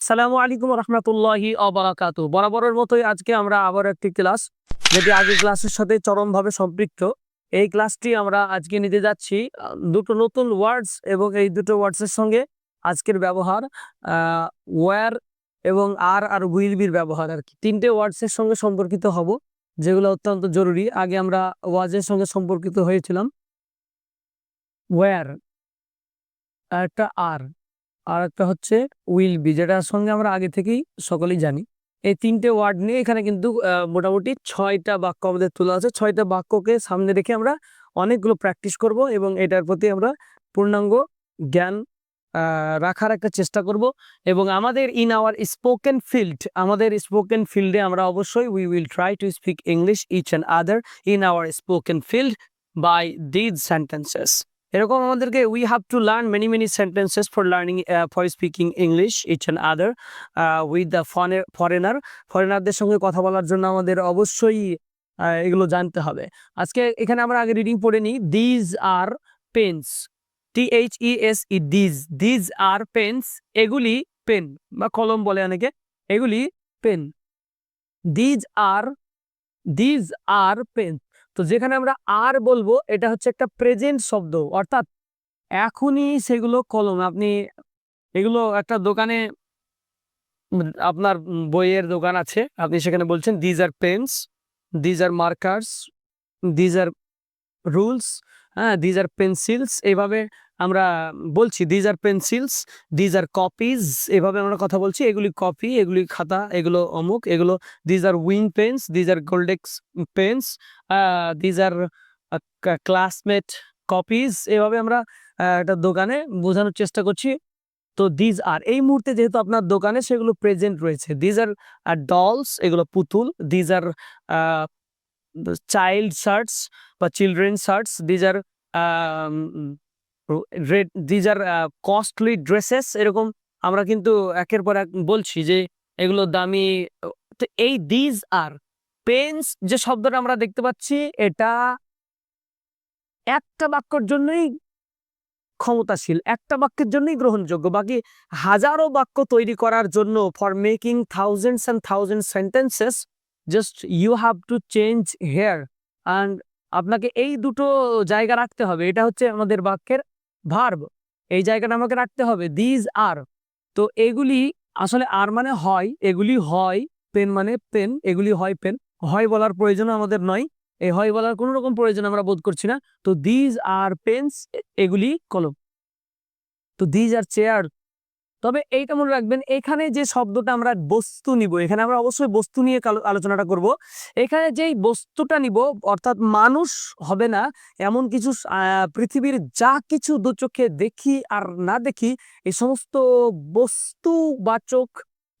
সালামু আলাইকুম রহমতুল্লাহি অবরাকাত বরাবরের মতোই আজকে আমরা আবার একটি ক্লাস, যেটি আগের ক্লাসের সাথে চরমভাবে সম্পৃক্ত। এই ক্লাসটি আমরা আজকে নিতে যাচ্ছি দুটো নতুন ওয়ার্ডস এবং এই দুটো ওয়ার্ডসের সঙ্গে আজকের ব্যবহার ওয়ার এবং আর আর উইল বির ব্যবহার আর কি। তিনটে ওয়ার্ডসের সঙ্গে সম্পর্কিত হব, যেগুলো অত্যন্ত জরুরি। আগে আমরা ওয়াজের সঙ্গে সম্পর্কিত হয়েছিলাম। ওয়ার একটা আর আর একটা হচ্ছে উইল বি যেটার সঙ্গে আমরা আগে থেকেই সকলেই জানি। এই তিনটে ওয়ার্ড নিয়ে এখানে কিন্তু মোটামুটি ছয়টা বাক্য আমাদের তোলা আছে। ছয়টা বাক্যকে সামনে রেখে আমরা অনেকগুলো প্র্যাকটিস করব এবং এটার প্রতি আমরা পূর্ণাঙ্গ জ্ঞান রাখার একটা চেষ্টা করব। এবং আমাদের ইন আওয়ার স্পোকেন ফিল্ড আমাদের স্পোকেন ফিল্ডে আমরা অবশ্যই we will try to speak English each and other in our spoken field by these sentences এরকম আমাদেরকে we have to learn many many sentences for learning for speaking English each and other with the foreigner ফরেনারদের সঙ্গে কথা বলার জন্য আমাদের অবশ্যই এগুলো জানতে হবে। আজকে এখানে আমরা আগে রিডিং পড়ে নিই। These are pens T H E S E these these are pens এগুলি পেন বা কলম বলে অনেকে। এগুলি pen these are these are pen তো যেখানে আমরা আর বলব, এটা হচ্ছে একটা প্রেজেন্ট শব্দ। অর্থাৎ এখনই সেগুলো কলম, আপনি এগুলো একটা দোকানে আপনার বইয়ের দোকান আছে, আপনি সেখানে বলছেন these are pens these are markers these are rules হ্যাঁ দিজ আর পেন্সিলস এইভাবে আমরা বলছি these are pencils these are copies এভাবে আমরা কথা বলছি, এগুলি কপি এগুলি খাতা, এগুলো অমুক, এগুলো these are wing pens these are Goldex pens these are Classmate copies এভাবে আমরা একটা দোকানে বোঝানোর চেষ্টা করছি। তো দিজ আর এই মুহূর্তে যেহেতু আপনার দোকানে সেগুলো প্রেজেন্ট রয়েছে দিজ আর ডলস এগুলো পুতুল দিজ আর চাইল্ড শার্টস বা children shirts these are these are costly dresses এরকম আমরা কিন্তু একের পর এক বলছি যে এগুলো দামি, তো এই দিজ আর পেন্স যে শব্দটা আমরা দেখতে পাচ্ছি, এটা একটা বাক্যর জন্যই ক্ষমতাশীল, একটা বাক্যের জন্যই গ্রহণযোগ্য, বাকি হাজারো বাক্য তৈরি করার জন্য for making thousands and thousand sentences just you have to change here and আপনাকে এই দুটো জায়গা রাখতে হবে, এটা হচ্ছে আমাদের বাক্যের ভার্ব এই জায়গাটা আমাকে রাখতে হবে। দিজ আর তো এগুলি আসলে আর মানে হয়, এগুলি হয় পেন মানে পেন এগুলি হয় পেন হয় বলার প্রয়োজন আমাদের নয়। এই হয় বলার কোনো রকম প্রয়োজন আমরা বোধ করছি না। তো দিজ আর পেন্স এগুলি কলম। তো দিজ আর চেয়ার তবে এইটা মনে রাখবেন, এখানে যে শব্দটা আমরা বস্তু নিব, এখানে আমরা অবশ্যই বস্তু নিয়ে আলোচনাটা করব। এখানে যেই বস্তুটা নিব, অর্থাৎ মানুষ হবে না, এমন কিছু পৃথিবীর যা কিছু দু চোখে দেখি আর না দেখি, এই সমস্ত বস্তু বাচক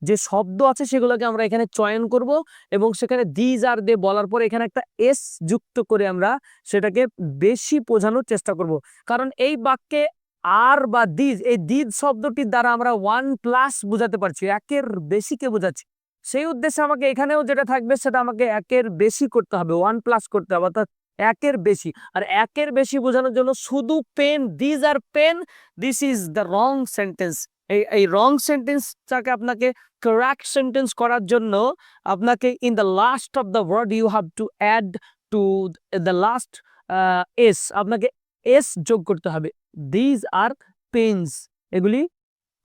যে শব্দ আছে সেগুলোকে আমরা এখানে চয়ন করব এবং সেখানে দিজ আর দে বলার পর এখানে একটা এস যুক্ত করে আমরা সেটাকে বেশি বোঝানোর চেষ্টা করব। কারণ এই বাক্যে আর বা দিজ এই দিজ শব্দটির দ্বারা আমরা ওয়ান প্লাস বোঝাতে পারছি, একের বেশিকে বোঝাচ্ছি? সেই উদ্দেশ্যে আমাকে এখানেও যেটা থাকবে সেটা আমাকে একের বেশি করতে হবে ওয়ান প্লাস করতে হবে, অর্থাৎ একের বেশি। আর একের বেশি বোঝানোর জন্য শুধু pen these are pen this is the wrong sentence এই এই রং সেন্টেন্সটাকে আপনাকে কারেক্ট সেন্টেন্স করার জন্য আপনাকে in the last of the word you have to add to the last S আপনাকে এস যোগ করতে হবে। দিজ আর পেন্স এগুলি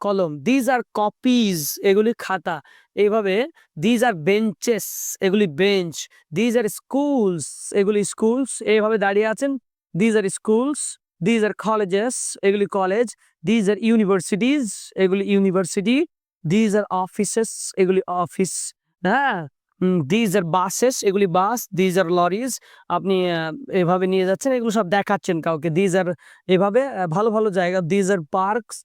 কলম। দিজ আর কপিজ এগুলি খাতা। এইভাবে দিজ আর বেঞ্চেস এগুলি বেঞ্চ দিজ আর স্কুলস এগুলি স্কুলস এইভাবে দাঁড়িয়ে আছেন। These are schools these are colleges এগুলি কলেজ দিজ আর ইউনিভার্সিটিজ এগুলি ইউনিভার্সিটি দিজ আর অফিসেস এগুলি অফিস হ্যাঁ? দিজ আর বাসেস এগুলি বাস দিজ আর লরিজ আপনি এভাবে নিয়ে যাচ্ছেন, এগুলো সব দেখাচ্ছেন কাউকে। দিজ আর এভাবে ভালো ভালো জায়গা। দিজ আর পার্কস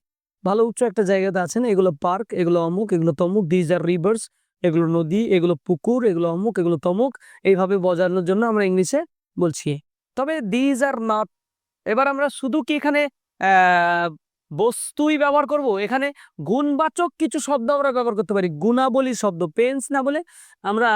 ভালো উচ্চ একটা জায়গাতে আছেন, এগুলো পার্ক এগুলো অমুক, এগুলো তমুক। দিজ আর রিভার্স এগুলো নদী, এগুলো পুকুর, এগুলো অমুক, এগুলো তমুক। এইভাবে বজানোর জন্য আমরা ইংলিশে বলছি। তবে দিজ আর নট এবার আমরা শুধু কি এখানে বস্তুই ব্যবহার করব। এখানে গুণবাচক কিছু শব্দ আমরা ব্যবহার করতে পারি। গুণাবলী শব্দ, পেন্স না বলে আমরা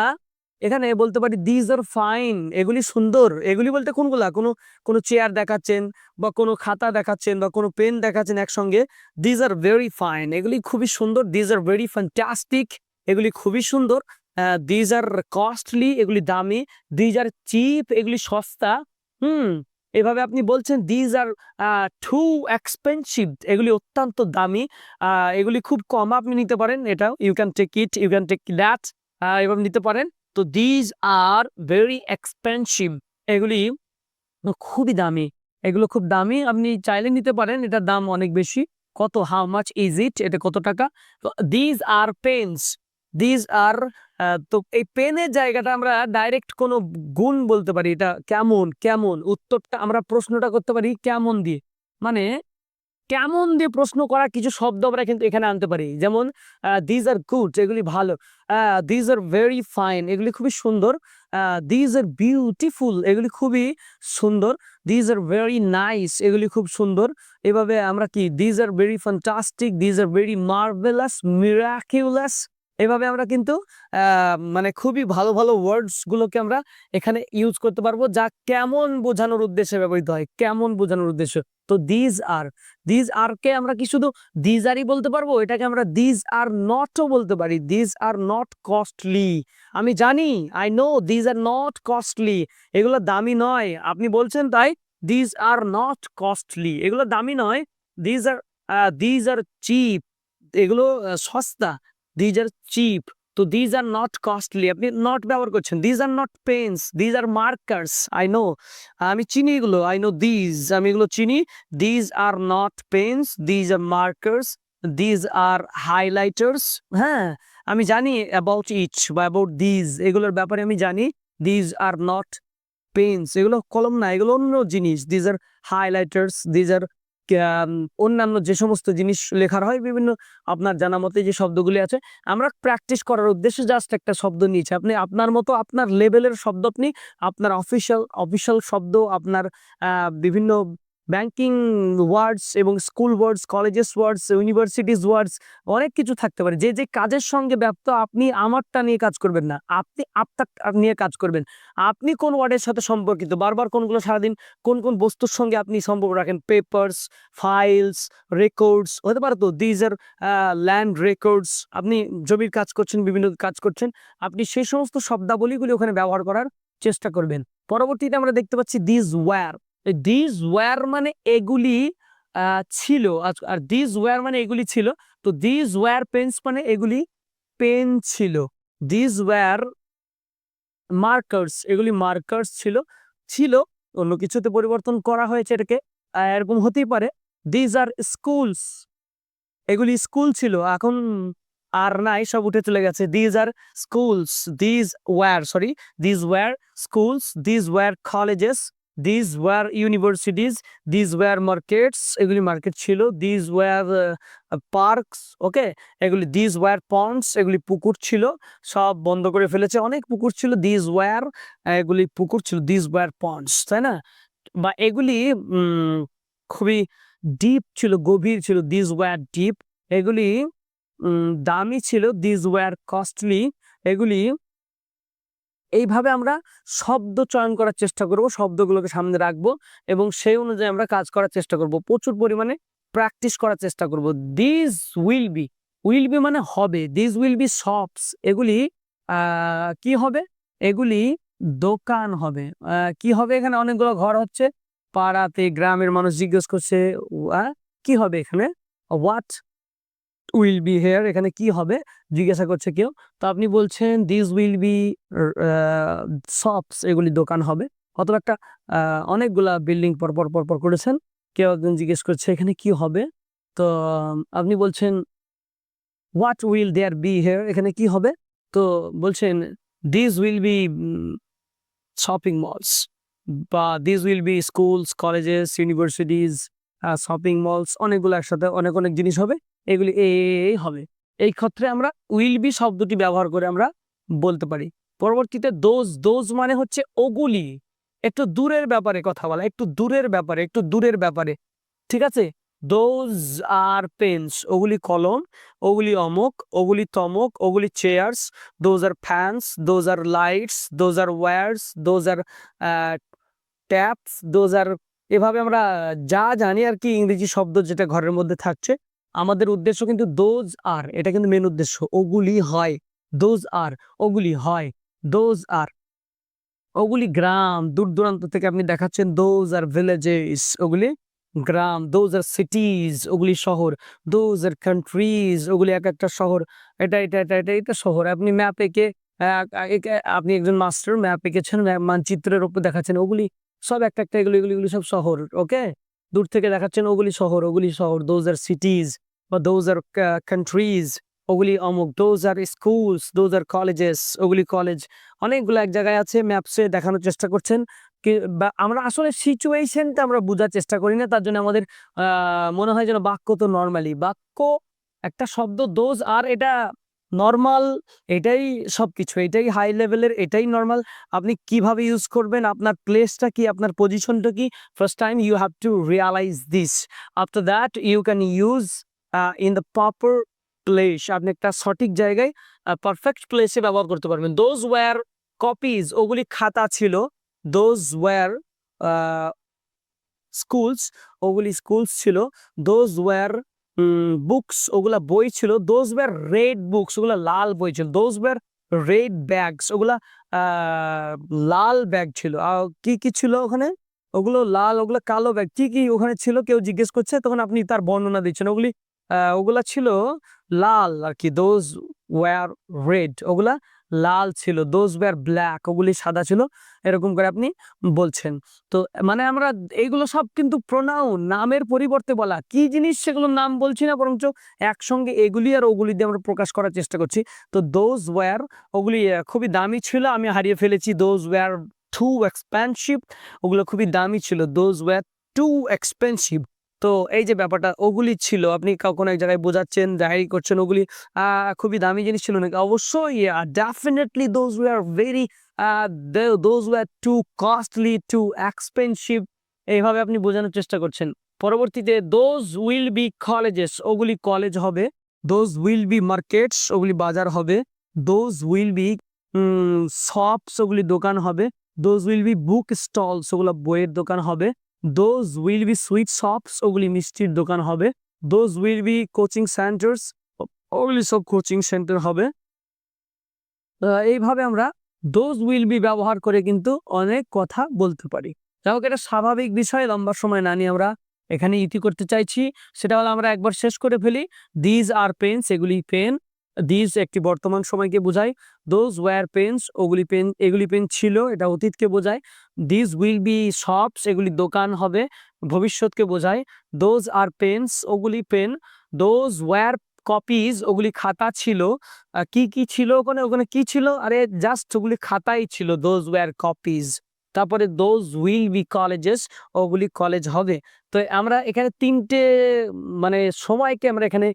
এখানে বলতে পারি দিজ আর ফাইন এগুলি সুন্দর। এগুলি বলতে কোনগুলা? কোনো কোনো চেয়ার দেখাচ্ছেন বা কোনো খাতা দেখাচ্ছেন বা কোনো পেন দেখাচ্ছেন একসঙ্গে। দিজ আর ভেরি ফাইন এগুলি খুবই সুন্দর। দিজ আর ভেরি ফ্যান্টাস্টিক এগুলি খুবই সুন্দর। দিজ আর কস্টলি এগুলি দামি। দিজ আর চিপ এগুলি সস্তা। হুম। এভাবে আপনি বলছেন দিজ আর টু এক্সপেন্সিভ এগুলি অত্যন্ত দামি। এগুলি খুব কম আপনি নিতে পারেন। এটা you can take it you can take that এভাবে নিতে পারেন। তো দিজ আর ভেরি এক্সপেন্সিভ এগুলি খুবই দামি। এগুলো খুব দামি, আপনি চাইলে নিতে পারেন। এটার দাম অনেক বেশি। কত হাউ মাচ ইজ ইট এটা কত টাকা? These are pens these are তো এই পেনের জায়গাটা আমরা ডাইরেক্ট কোনো গুণ বলতে পারি। এটা কেমন কেমন? উত্তরটা আমরা প্রশ্নটা করতে পারি, কেমন দিয়ে? মানে কেমন দিয়ে প্রশ্ন করা কিছু শব্দ আমরা কিন্তু এখানে আনতে পারি। যেমন দিজ আর গুড এগুলি ভালো। দিজ আর ভেরি ফাইন এগুলি খুবই সুন্দর। দিজ আর বিউটিফুল এগুলি খুবই সুন্দর। দিজ আর ভেরি নাইস এগুলি খুব সুন্দর। এভাবে আমরা কি these are very fantastic these are very marvellous miraculous এভাবে আমরা কিন্তু মানে খুবই ভালো ভালো ওয়ার্ডস গুলোকে আমরা এখানে ইউজ করতে পারব যা কেমন বোঝানোর উদ্দেশ্যে ব্যবহৃত হয়, কেমন বোঝানোর উদ্দেশ্য। তো দিজ আর দিজ আর কে আমরা কি শুধু দিজ আরই বলতে পারব? এটাকে আমরা দিজ আর নটও বলতে পারি। দিজ আর নট কস্টলি আমি জানি I know these are not costly এগুলো দামি নয়। আপনি বলছেন তাই দিজ আর নট কস্টলি এগুলো দামি নয়। These are these are cheap এগুলো সস্তা। দিজ আর চিপ তো দিজ আর নট কস্টলি আপনি নট ব্যবহার করছেন। These are not pens these are markers I know আমি চিনি এগুলো। আই নো দিজ আমি এগুলো চিনি। These are not pens these are markers these are highlighters হ্যাঁ আমি জানি অ্যাবাউট ইচ বা অ্যাবাউট দিজ এগুলোর ব্যাপারে আমি জানি। দিজ আর নট পেন্স এগুলো কলম না, এগুলো অন্য জিনিস। দিজ আর হাইলাইটার্স দিজ আর অন্যান্য যে সমস্ত জিনিস লেখার হয়, বিভিন্ন আপনার জানা মতে যে শব্দগুলি আছে, আমরা প্র্যাকটিস করার উদ্দেশ্যে জাস্ট একটা শব্দ নিয়েছি। আপনি আপনার মতো আপনার লেভেলের শব্দ আপনি আপনার অফিসিয়াল অফিসিয়াল শব্দ, আপনার বিভিন্ন ব্যাংকিং ওয়ার্ডস এবং school words colleges words universities words অনেক কিছু থাকতে পারে। যে যে কাজের সঙ্গে ব্যপ্ত, আপনি আমারটা নিয়ে কাজ করবেন না। আপনি আপনার নিয়ে কাজ করবেন। আপনি কোন ওয়ার্ডের সাথে সম্পর্কিত? বারবার কোনগুলো সারাদিন কোন কোন বস্তুর সঙ্গে আপনি সম্পর্ক রাখেন? পেপার্স ফাইলস রেকর্ডস হতে পারে তো দিজ আর ল্যান্ড রেকর্ডস আপনি জমির কাজ করছেন, বিভিন্ন কাজ করছেন, আপনি সেই সমস্ত শব্দাবলীগুলি ওখানে ব্যবহার করার চেষ্টা করবেন। পরবর্তীতে আমরা দেখতে পাচ্ছি দিজ ওয়্যার দিজ ওয়্যার মানে এগুলি ছিল। আর দিজ ওয়্যার মানে এগুলি ছিল। তো দিজ ওয়্যার পেন্স মানে এগুলি পেন ছিল। দিজ ওয়্যার মার্কার্স এগুলি মার্কার্স ছিল। ছিল, অন্য কিছুতে পরিবর্তন করা হয়েছে এটাকে। এরকম হতেই পারে। দিজ আর স্কুলস এগুলি স্কুল ছিল। এখন আর নাই, সব উঠে চলে গেছে। These are schools these were sorry these were schools these were colleges these were universities these were markets এগুলি মার্কেট ছিল। দিজ ওয়ার পার্কস ওকে এগুলি দিজ ওয়ার পন্ডস এগুলি পুকুর ছিল। সব বন্ধ করে ফেলেছে। অনেক পুকুর ছিল। দিজ ওয়ার এগুলি পুকুর ছিল। দিজ ওয়ার পন্ডস তাই না? বা এগুলি খুবই ডিপ ছিল, গভীর ছিল। দিজ ওয়ার ডিপ এগুলি দামি ছিল। দিজ ওয়ার কস্টলি এগুলি এইভাবে আমরা শব্দ চয়ন করার চেষ্টা করব শব্দগুলোকে সামনে রাখব এবং সেই অনুযায়ী আমরা কাজ করার চেষ্টা করব। প্রচুর পরিমাণে প্র্যাকটিস করার চেষ্টা করব। This will be will be মানে হবে। দিস উইল বি শপস এগুলি কি হবে? এগুলি দোকান হবে। কি হবে এখানে? অনেকগুলো ঘর হচ্ছে। পাড়াতে গ্রামের মানুষ জিজ্ঞেস করছে "আহ, কি হবে এখানে? হোয়াট উইল বি হেয়ার এখানে কি হবে? জিজ্ঞাসা করছে কেউ। তো আপনি বলছেন দিস উইল বি শপস এগুলি দোকান হবে। অথবা একটা অনেকগুলা বিল্ডিং পর পর পর পর করেছেন। কেউ একজন জিজ্ঞেস করছে, এখানে কি হবে? তো আপনি বলছেন what will there be here এখানে কি হবে? তো বলছেন this will be shopping malls বা this will be schools colleges universities shopping malls অনেকগুলো একসাথে অনেক অনেক জিনিস হবে। এগুলি এই হবে। এই ক্ষেত্রে আমরা উইল বি শব্দটি ব্যবহার করে আমরা বলতে পারি। পরবর্তীতে দোজ দোজ মানে হচ্ছে ওগুলি। একটু দূরের ব্যাপারে কথা বলা, একটু দূরের ব্যাপারে, একটু দূরের ব্যাপারে। ঠিক আছে? দোজ আর পেন্স ওগুলি কলম, ওগুলি অমুক, ওগুলি তমক, ওগুলি chairs those are fans those are lights those are wires those are taps those are এভাবে আমরা যা জানি আর কি ইংরেজি শব্দ যেটা ঘরের মধ্যে থাকছে আমাদের উদ্দেশ্য কিন্তু দোজ আর এটা কিন্তু মেন উদ্দেশ্য। ওগুলি হয় দোজ আর ওগুলি হয় দোজ আর ওগুলি গ্রাম, দূর দূরান্ত থেকে আপনি দেখাচ্ছেন দোজ আর ভিলেজেস ওগুলি গ্রাম দোজ আর সিটিজ ওগুলি শহর দোজ আর কান্ট্রিজ ওগুলি এক একটা শহর, এটা এটা এটা এটা এটা শহর। আপনি ম্যাপ এঁকে আপনি একজন মাস্টার ম্যাপ এঁকেছেন মানচিত্রের ওপর দেখাচ্ছেন, ওগুলি সব একটা একটা এগুলি এগুলি সব শহর ওকে দূর থেকে দেখাচ্ছেন, ওগুলি শহর ওগুলি শহর দোজ আর সিটিজ বা দোজ আর কান্ট্রিজ ওগুলি অমুক those are schools those are colleges ওগুলি কলেজ অনেকগুলো এক জায়গায় আছে, ম্যাপসে দেখানোর চেষ্টা করছেন। বা আমরা আসলে সিচুয়েশনটা আমরা বোঝার চেষ্টা করি না, তার জন্য আমাদের মনে হয় যেন বাক্য তো নর্মালি বাক্য একটা শব্দ দোজ আর এটা নর্মাল এটাই সবকিছু, এটাই হাই লেভেলের এটাই নর্মাল আপনি কীভাবে ইউজ করবেন, আপনার প্লেসটা কি, আপনার পজিশনটা কি? First time you have to realise this after that you can use in the proper place আপনি একটা সঠিক জায়গায় পারফেক্ট প্লেসে ব্যবহার করতে পারবেন। দোজ ওয়্যার কপিজ ওগুলি খাতা ছিল। দোজ ওয়্যার স্কুলস ওগুলি স্কুলস ছিল। দোজ ওয়্যার বুকস ওগুলা বই ছিল। দোজ ওয়্যার রেড বুকস ওগুলা লাল বই ছিল। দোজ ওয়্যার রেড ব্যাগস ওগুলা লাল ব্যাগ ছিল। আর কি কি ছিল ওখানে? ওগুলো লাল, ওগুলো কালো ব্যাগ কি কি ওখানে ছিল? কেউ জিজ্ঞেস করছে, তখন আপনি তার বর্ণনা দিচ্ছেন। ওগুলি ওগুলা ছিল লাল আর কি দোজ ওয়্যার রেড ওগুলা লাল ছিল। দোজ ওয়্যার ব্ল্যাক ওগুলি সাদা ছিল। এরকম করে আপনি বলছেন। তো মানে আমরা এইগুলো সব কিন্তু প্রোনাউন নামের পরিবর্তে বলা। কি জিনিস সেগুলোর নাম বলছি না, বরঞ্চ একসঙ্গে এগুলি আর ওগুলি দিয়ে আমরা প্রকাশ করার চেষ্টা করছি। তো দোজ ওয়্যার ওগুলি খুবই দামি ছিল। আমি হারিয়ে ফেলেছি। দোজ ওয়্যার টু এক্সপেন্সিভ ওগুলো খুবই দামি ছিল। দোজ ওয়্যার টু এক্সপেন্সিভ তো এই যে ব্যাপারটা, ওগুলি ছিল। আপনি কোনো এক জায়গায় বোঝাচ্ছেন ডায়েরি করছেন, ওগুলি খুবই দামি জিনিস ছিল নাকি? অবশ্যই definitely those were very those were too costly too expensive এইভাবে আপনি বোঝানোর চেষ্টা করছেন। পরবর্তীতে দোজ উইল বি কলেজেস ওগুলি কলেজ হবে। দোজ উইল বি মার্কেটস ওগুলি বাজার হবে। দোজ উইল বি শপস ওগুলি দোকান হবে। Those will be book stalls ওগুলো বইয়ের দোকান হবে। Those will be sweet shops ওগুলি মিষ্টির দোকান হবে। Those will be coaching centres ওগুলি সব কোচিং সেন্টার হবে। এইভাবে আমরা দোজ উইল বি ব্যবহার করে কিন্তু অনেক কথা বলতে পারি। যাই হোক, এটা স্বাভাবিক বিষয়, লম্বা সময় না নিয়ে আমরা এখানে ইতি করতে চাইছি। সেটা হলো আমরা একবার শেষ করে ফেলি। দিজ আর পেন্স এগুলি পেন দিজ একটি বর্তমান সময়কে বোঝায়। দোজ ওয়্যার পেন্স ওগুলি পেন এগুলি পেন ছিল, এটা অতীতকে বোঝায়। দিজ উইল বি শপস এগুলি দোকান হবে, ভবিষ্যৎকে বোঝায়। দোজ আর পেন্স ওগুলি পেন দোজ ওয়্যার কপিজ ওগুলি খাতা ছিল। কি কি ছিল ওখানে? ওখানে কি ছিল? আরে জাস্ট ওগুলি খাতাই ছিল। দোজ ওয়্যার কপিজ তারপরে দোজ উইল বি কলেজেস ওগুলি কলেজ হবে। তো আমরা এখানে তিনটে মানে সময়কে আমরা এখানে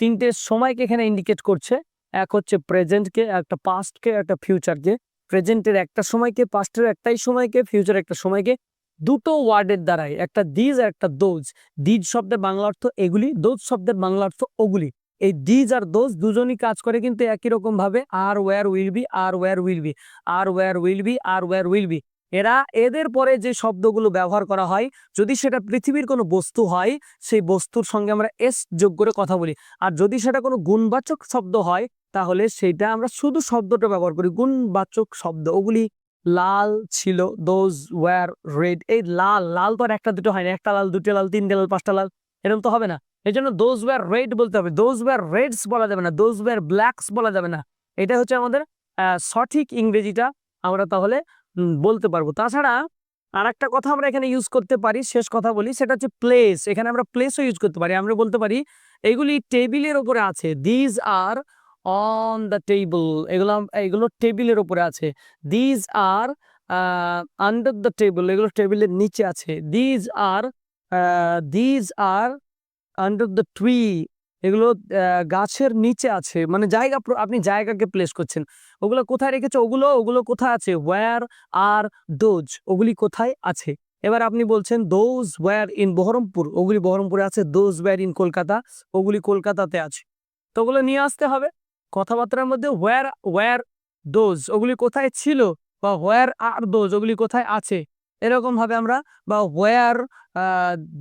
তিনটে সময়কে এখানে ইন্ডিকেট করছে। এক হচ্ছে প্রেজেন্টকে একটা পাস্টকে একটা ফিউচারকে প্রেজেন্টের একটা সময়কে পাস্টের একটাই সময়কে ফিউচার একটা সময়কে। দুটো ওয়ার্ডের দ্বারাই, একটা দিজ আর একটা দোজ দিজ শব্দের বাংলা অর্থ এগুলি দোজ শব্দের বাংলা অর্থ ওগুলি। এই দিজ আর দোজ দুজনই কাজ করে কিন্তু একই রকম ভাবে are were will be are were will be are were will be are were will be এরা এদের পরে যে শব্দগুলো ব্যবহার করা হয়, যদি সেটা পৃথিবীর কোনো বস্তু হয়, সেই বস্তুর সঙ্গে আমরা এস যোগ করে কথা বলি। আর যদি সেটা কোনো গুণবাচক শব্দ হয়, তাহলে সেটা আমরা শুধু শব্দটা ব্যবহার করি। গুণবাচক শব্দ, ওগুলি লাল ছিল দোজ ওয়ার রেড এই লাল লাল তো আর একটা দুটো হয় না, একটা লাল, দুটো লাল, তিনটে লাল, পাঁচটা লাল, এরকম তো হবে না। এই জন্য দোজ ওয়ার রেড বলতে হবে। দোজ ওয়ার রেডস বলা যাবে না দোজ ওয়ার ব্ল্যাকস বলা যাবে না। এটা হচ্ছে আমাদের সঠিক ইংরেজিটা। আমরা তাহলে বলতে পারব। তাছাড়া আর একটা কথা আমরা এখানে ইউজ করতে পারি, শেষ কথা বলি, সেটা হচ্ছে প্লেস এখানে আমরা প্লেসও ইউজ করতে পারি। আমরা বলতে পারি, এগুলি টেবিলের ওপরে আছে। These are on the table এগুলো এগুলো টেবিলের ওপরে আছে। These are under the table এগুলো টেবিলের নিচে আছে। These are these are under the tree এগুলো গাছের নিচে আছে। মানে জায়গা আপনি জায়গাকে প্লেস করছেন। ওগুলো কোথায় রেখেছে? ওগুলো ওগুলো কোথায় আছে? ওয়্যার আর দোজ ওগুলি কোথায় আছে? এবার আপনি বলছেন দোজ ওয়্যার ইন বহরমপুর ওগুলি বহরমপুরে আছে দোজ ওয়্যার ইন কলকাতা ওগুলি কলকাতাতে আছে। তো ওগুলো নিয়ে আসতে হবে। কথাবার্তার মধ্যে ওয়্যার ওয়্যার দোজ ওগুলি কোথায় ছিল? বা হোয়ার আর দোজ ওগুলি কোথায় আছে? এরকম ভাবে আমরা, বা where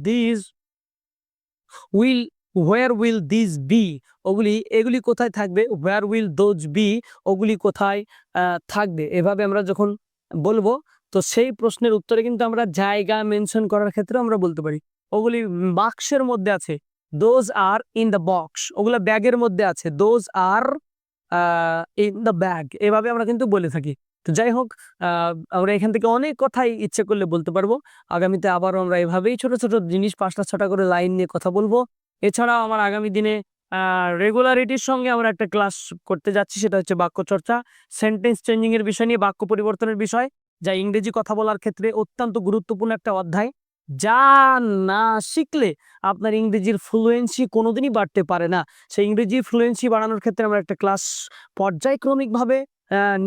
this will where will this be ওগুলি, এগুলি কোথায় থাকবে? হোয়ার উইল দোজ বি ওগুলি কোথায় থাকবে? এভাবে আমরা যখন বলব, তো সেই প্রশ্নের উত্তরে কিন্তু আমরা জায়গা মেনশন করার ক্ষেত্রে আমরা বলতে পারি। ওগুলি বাক্সের মধ্যে আছে। Those are in the box ওগুলা ব্যাগের মধ্যে আছে। Those are in the bag এভাবে আমরা কিন্তু বলে থাকি। তো যাই হোক আমরা এখান থেকে অনেক কথাই ইচ্ছে করলে বলতে পারব। আগামীতে আবারও আমরা এভাবেই ছোট ছোট জিনিস পাঁচটা ছটা করে লাইন নিয়ে কথা বলব। এছাড়াও আমার আগামী দিনে রেগুলারিটির সঙ্গে আমরা একটা ক্লাস করতে যাচ্ছি, সেটা হচ্ছে বাক্য চর্চা। সেন্টেন্স চেঞ্জিং এর বিষয় নিয়ে, বাক্য পরিবর্তনের বিষয়, যা ইংরেজি কথা বলার ক্ষেত্রে অত্যন্ত গুরুত্বপূর্ণ একটা অধ্যায়। যা না শিখলে আপনার ইংরেজির ফ্লুয়েন্সি কোনোদিনই বাড়তে পারে না। সেই ইংরেজি ফ্লুয়েন্সি বাড়ানোর ক্ষেত্রে আমরা একটা ক্লাস পর্যায়ক্রমিকভাবে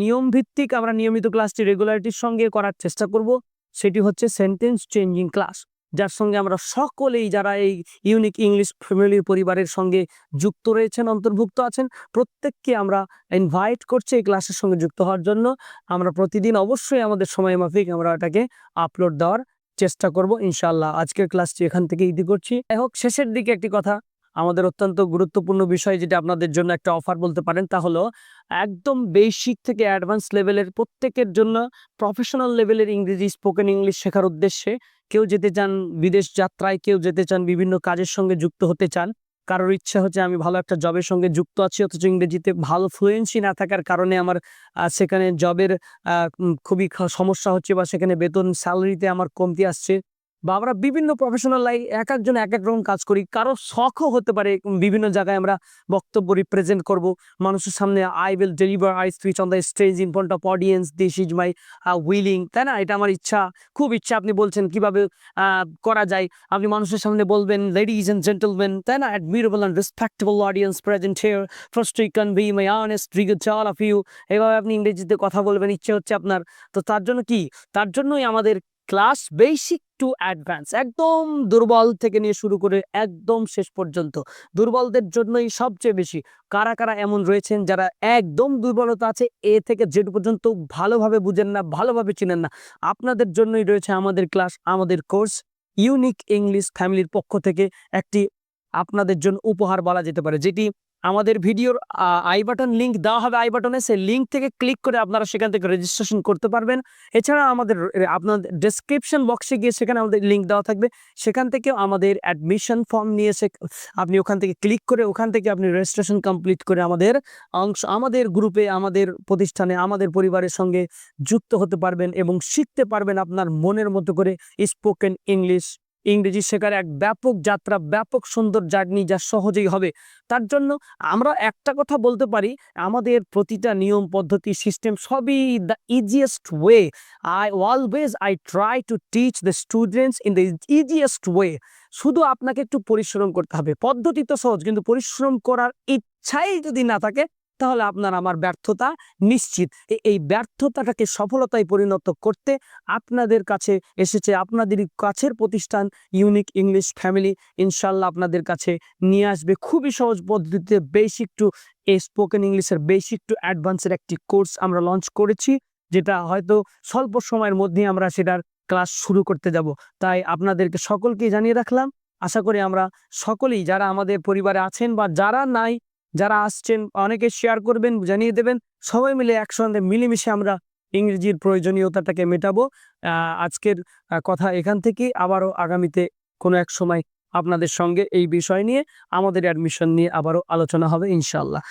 নিয়ম ভিত্তিক আমরা নিয়মিত ক্লাসটি রেগুলারিটির সঙ্গে করার চেষ্টা করব। সেটি হচ্ছে সেন্টেন্স চেঞ্জিং ক্লাস যার সঙ্গে আমরা সকলেই যারা এই ইউনিক ইংলিশ ফ্যামিলির পরিবারের সঙ্গে যুক্ত রয়েছেন, অন্তর্ভুক্ত আছেন, প্রত্যেককে আমরা ইনভাইট করছি এই ক্লাসের সঙ্গে যুক্ত হওয়ার জন্য। আমরা প্রতিদিন অবশ্যই আমাদের সময় মাফিক আমরা এটাকে আপলোড দেওয়ার চেষ্টা করব ইনশাল্লাহ আজকের ক্লাসটি এখান থেকে ইতি করছি। যাই হোক, শেষের দিকে একটি কথা। আমাদের অত্যন্ত গুরুত্বপূর্ণ বিষয় যেটা আপনাদের জন্য একটা অফার বলতে পারেন, তা হলো একদম বেসিক থেকে অ্যাডভান্স লেভেলের প্রত্যেকের জন্য প্রফেশনাল লেভেলের ইংরেজি স্পোকেন ইংলিশ শেখার উদ্দেশ্যে কেউ যেতে চান বিদেশ যাত্রায়, কেউ যেতে চান বিভিন্ন কাজের সঙ্গে যুক্ত হতে চান, কারোর ইচ্ছা হচ্ছে আমি ভালো একটা জবের সঙ্গে যুক্ত আছি, অথচ ইংরেজিতে ভালো ফ্লুয়েন্সি না থাকার কারণে আমার সেখানে জবের খুবই সমস্যা হচ্ছে বা সেখানে বেতন স্যালারিতে আমার কমতি আসছে। বা আমরা বিভিন্ন প্রফেশনাল লাইফ এক একজন এক এক রকম কাজ করি। কারও শখও হতে পারে বিভিন্ন জায়গায় আমরা বক্তব্য রিপ্রেজেন্ট করব। মানুষের সামনে I will deliver I speech on the stage in front of audience this is my willing তাই না? এটা আমার ইচ্ছা, খুব ইচ্ছা। আপনি বলছেন কীভাবে করা যায়? আপনি মানুষের সামনে বলবেন লেডিজ এন্ড জেন্টলম্যান তাই না? Admirable and respectable audience present here first we convey my honest regard all of you এভাবে আপনি ইংরেজিতে কথা বলবেন, ইচ্ছে হচ্ছে আপনার। তো তার জন্য কি? তার জন্যই আমাদের ক্লাস বেসিক টু অ্যাডভান্স, একদম দুর্বল থেকে নিয়ে শুরু করে একদম শেষ পর্যন্ত। দুর্বলদের জন্যই সবচেয়ে বেশি। কারা কারা এমন রয়েছেন যারা একদম দুর্বলতা আছে, এ থেকে জেড পর্যন্ত ভালোভাবে বুঝেন না, ভালোভাবে চিনেন না। আপনাদের জন্যই রয়েছে আমাদের ক্লাস, আমাদের কোর্স, ইউনিক ইংলিশ ফ্যামিলির পক্ষ থেকে একটি আপনাদের জন্য উপহার বলা যেতে পারে, যেটি আমাদের ভিডিওর আই বাটন লিঙ্ক দেওয়া হবে আই বাটনে সেই লিঙ্ক থেকে ক্লিক করে আপনারা সেখান থেকে রেজিস্ট্রেশন করতে পারবেন। এছাড়া আমাদের আপনাদের ডেসক্রিপশন বক্সে গিয়ে সেখানে আমাদের লিঙ্ক দেওয়া থাকবে। সেখান থেকেও আমাদের অ্যাডমিশন ফর্ম নিয়ে এসে আপনি ওখান থেকে ক্লিক করে ওখান থেকে আপনি রেজিস্ট্রেশন কমপ্লিট করে আমাদের অংশ, আমাদের গ্রুপে আমাদের প্রতিষ্ঠানে, আমাদের পরিবারের সঙ্গে যুক্ত হতে পারবেন এবং শিখতে পারবেন আপনার মনের মতো করে স্পোকেন ইংলিশ ইংরেজি শেখার এক ব্যাপক যাত্রা, ব্যাপক সুন্দর জার্নি যা সহজেই হবে। তার জন্য আমরা একটা কথা বলতে পারি, আমাদের প্রতিটা নিয়ম, পদ্ধতি সিস্টেম সবই the easiest way I always I try to teach the students in the easiest way শুধু আপনাকে একটু পরিশ্রম করতে হবে। পদ্ধতি তো সহজ, কিন্তু পরিশ্রম করার ইচ্ছাই যদি না থাকে তাহলে আপনার আমার ব্যর্থতা নিশ্চিত। এই ব্যর্থতাটাকে সফলতায় পরিণত করতে আপনাদের কাছে এসেছে আপনাদেরই কাছের প্রতিষ্ঠান ইউনিক ইংলিশ ফ্যামিলি। ইনশাল্লাহ আপনাদের কাছে নিয়ে আসবে। খুবই সহজ পদ্ধতিতে বেসিক টু স্পোকেন ইংলিশের বেসিক টু অ্যাডভান্সের একটি কোর্স আমরা লঞ্চ করেছি, যেটা হয়তো স্বল্প সময়ের মধ্যেই আমরা সেটার ক্লাস শুরু করতে যাব। তাই আপনাদেরকে সকলকে জানিয়ে রাখলাম। আশা করি আমরা সকলেই যারা আমাদের পরিবারে আছেন বা যারা নাই যারা আসছেন, অনেকে শেয়ার করবেন, জানিয়ে দেবেন। সবাই মিলে একসঙ্গে মিলেমিশে আমরা ইংরেজির প্রয়োজনীয়তাটাকে মেটাবো। আজকের কথা এখান থেকে। আবারও আগামীতে কোনো এক সময় আপনাদের সঙ্গে এই বিষয় নিয়ে, আমাদের অ্যাডমিশন নিয়ে আবারও আলোচনা হবে ইনশাল্লাহ